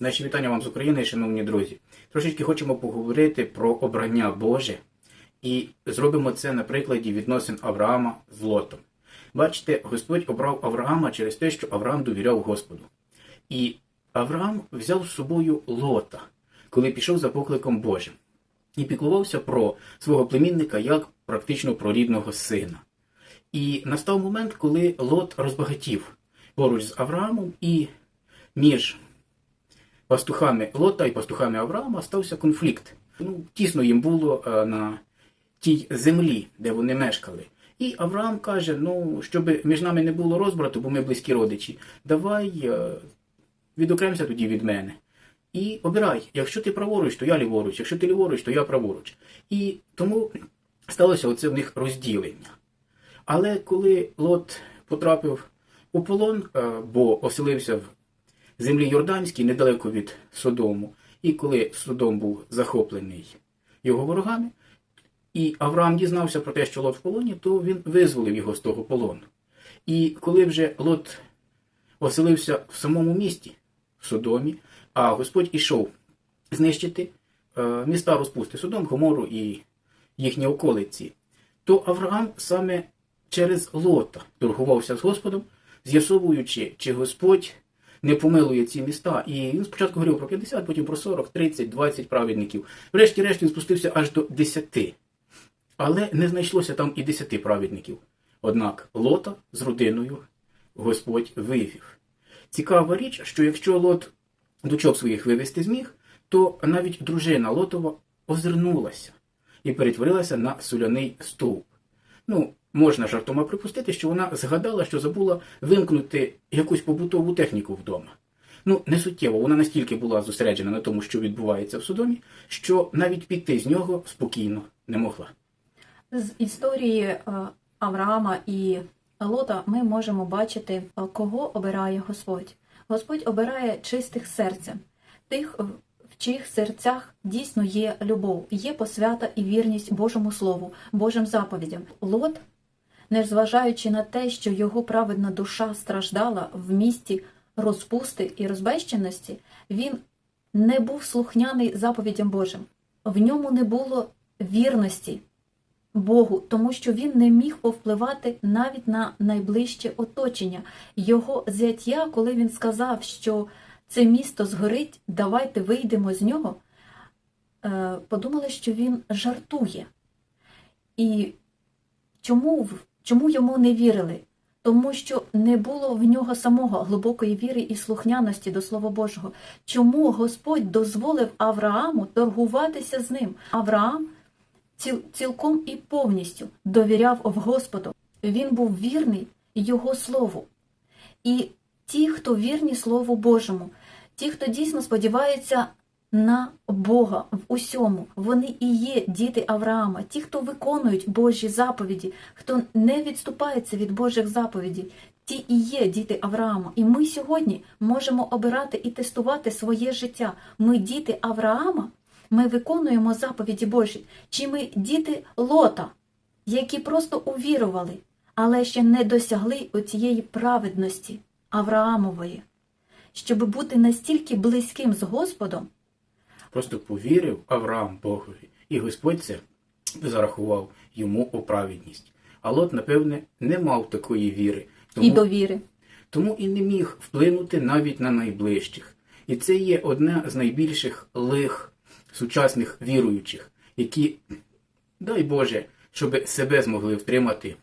Наші вітання вам з України, шановні друзі. Трошечки хочемо поговорити про обрання Боже і зробимо це на прикладі відносин Авраама з Лотом. Бачите, Господь обрав Авраама через те, що Авраам довіряв Господу. І Авраам взяв з собою Лота, коли пішов за покликом Божим, і піклувався про свого племінника як практично про рідного сина. І настав момент, коли Лот розбагатів поруч з Авраамом, і між пастухами Лота і пастухами Авраама стався конфлікт. Ну, тісно їм було е, на тій землі, де вони мешкали. І Авраам каже: ну, щоб між нами не було розбрату, бо ми близькі родичі, давай е, відокремся тоді від мене. І обирай, якщо ти праворуч, то я ліворуч, якщо ти ліворуч, то я праворуч. І тому сталося оце в них розділення. Але коли Лот потрапив у полон, е, бо оселився в землі Йорданській, недалеко від Содому, і коли Содом був захоплений його ворогами, і Авраам дізнався про те, що Лот в полоні, то він визволив його з того полону. І коли вже Лот оселився в самому місті, в Содомі, а Господь ішов знищити е, міста розпусти Содом, Гомору і їхні околиці, то Авраам саме через Лота торгувався з Господом, з'ясовуючи, чи Господь не помилує ці міста. І він спочатку говорив про 50, потім про 40, 30, 20 праведників. Врешті-решт він спустився аж до 10. Але не знайшлося там і 10 праведників. Однак Лота з родиною Господь вивів. Цікава річ, що якщо Лот дочок своїх вивести зміг, то навіть дружина Лотова озирнулася і перетворилася на соляний стовп. Ну, можна жартома припустити, що вона згадала, що забула вимкнути якусь побутову техніку вдома. Ну, не суттєво, вона настільки була зосереджена на тому, що відбувається в Содомі, що навіть піти з нього спокійно не могла. З історії е, Авраама і Лота ми можемо бачити, е, кого обирає Господь. Господь обирає чистих серцем, тих, в чиїх серцях дійсно є любов, є посвята і вірність Божому Слову, Божим заповідям. Лот, незважаючи на те, що його праведна душа страждала в місті розпусти і розбещеності, він не був слухняний заповідям Божим. В ньому не було вірності Богу, тому що він не міг повпливати навіть на найближче оточення. Його зяття, коли він сказав, що це місто згорить, давайте вийдемо з нього, е, подумали, що він жартує. І чому, чому йому не вірили? Тому що не було в нього самого глибокої віри і слухняності до Слова Божого. Чому Господь дозволив Аврааму торгуватися з ним? Авраам ціл, цілком і повністю довіряв в Господу. Він був вірний Його Слову. І ті, хто вірні Слову Божому, ті, хто дійсно сподіваються на Бога в усьому, вони і є діти Авраама, ті, хто виконують Божі заповіді, хто не відступається від Божих заповідей, ті і є діти Авраама. І ми сьогодні можемо обирати і тестувати своє життя. Ми діти Авраама, ми виконуємо заповіді Божі, чи ми діти Лота, які просто увірували, але ще не досягли оцієї праведності Авраамової, щоб бути настільки близьким з Господом, Просто повірив Авраам Богові, і Господь це зарахував йому у праведність. А Лот, напевне, не мав такої віри, тому, і довіри. тому і не міг вплинути навіть на найближчих. І це є одне з найбільших лих сучасних віруючих, які, дай Боже, щоб себе змогли втримати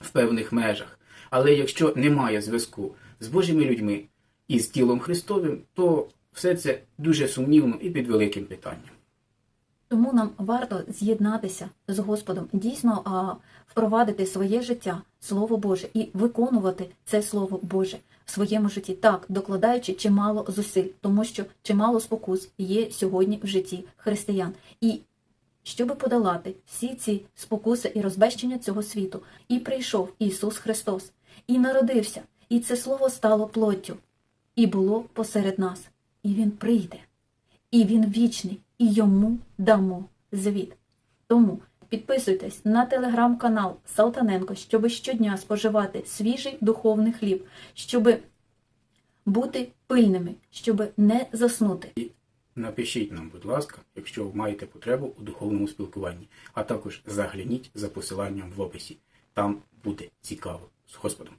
в певних межах. Але якщо немає зв'язку з Божими людьми і з тілом Христовим, то все це дуже сумнівно і під великим питанням. Тому нам варто з'єднатися з Господом, дійсно а, впровадити своє життя, Слово Боже, і виконувати це Слово Боже в своєму житті, так докладаючи чимало зусиль, тому що чимало спокус є сьогодні в житті християн. І щоб подолати всі ці спокуси і розбещення цього світу, і прийшов Ісус Христос, і народився, і це слово стало плоттю, і було посеред нас, і Він прийде і він вічний, і йому дамо звіт. Тому підписуйтесь на телеграм-канал Салтаненко, щоб щодня споживати свіжий духовний хліб, щоб бути пильними, щоб не заснути. Напишіть нам, будь ласка, якщо маєте потребу у духовному спілкуванні, а також загляніть за посиланням в описі. Там буде цікаво з Господом.